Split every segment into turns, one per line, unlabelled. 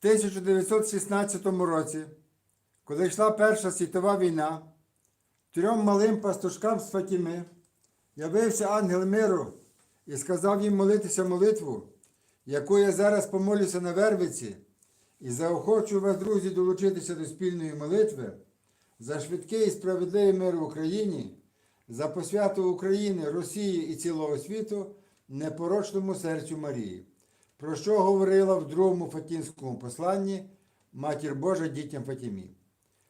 1916 році, коли йшла Перша світова війна, трьом малим пастушкам з Фатіми явився ангел миру і сказав їм молитися молитву, яку я зараз помолюся на Вервиці, і заохочую вас, друзі, долучитися до спільної молитви за швидкий і справедливий мир в Україні, за посвяту України, Росії і цілого світу непорочному серцю Марії, про що говорила в другому Фатінському посланні Матір Божа дітям Фатімі.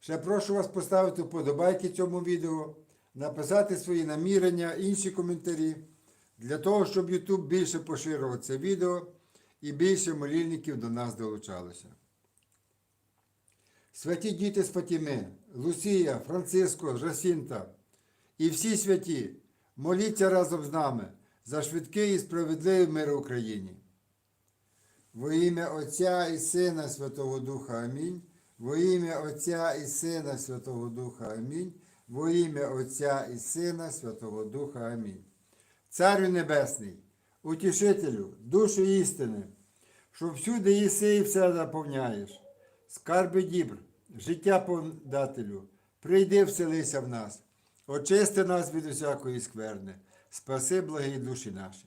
Ще прошу вас поставити вподобайки цьому відео, написати свої намірення, інші коментарі, для того, щоб YouTube більше поширював це відео і більше молільників до нас долучалося. Святі діти з Фатіми, Лусія, Франциско, Жасінта і всі святі, моліться разом з нами за швидкий і справедливий мир в Україні. Во ім'я Отця і Сина Святого Духа Амінь. Во ім'я Отця і Сина Святого Духа Амінь. Во ім'я Отця і Сина Святого Духа Амінь. Царю Небесний, утішителю, душу істини, що всюди їси і все заповняєш. Скарби дібр, життя подателю, прийди вселися в нас, очисти нас від усякої скверни, спаси благі душі наші.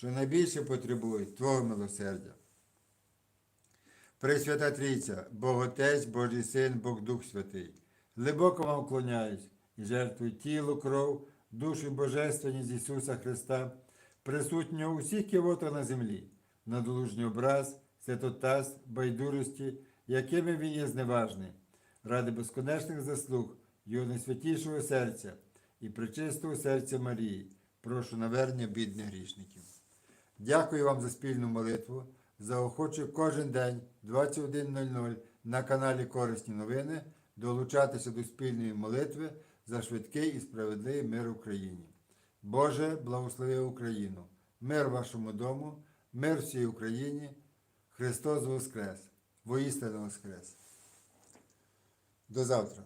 що найбільше потребують Твого милосердя. Пресвята Трійця, Бог Отець, Божий Син, Бог Дух Святий, глибоко вам вклоняюсь і жертвую тіло, кров, душу божественність Ісуса Христа, присутнього у всіх кивотах на землі, надолужній образ, святотаз, байдурості, якими він є зневажний, ради безконечних заслуг Його найсвятішого серця і причистого серця Марії, прошу навернення бідних грішників. Дякую вам за спільну молитву. Заохочую кожен день 21.00 на каналі Корисні новини долучатися до спільної молитви за швидкий і справедливий мир в Україні. Боже, благослови Україну, мир вашому дому, мир всій Україні. Христос Воскрес! Воістину Воскрес! До завтра!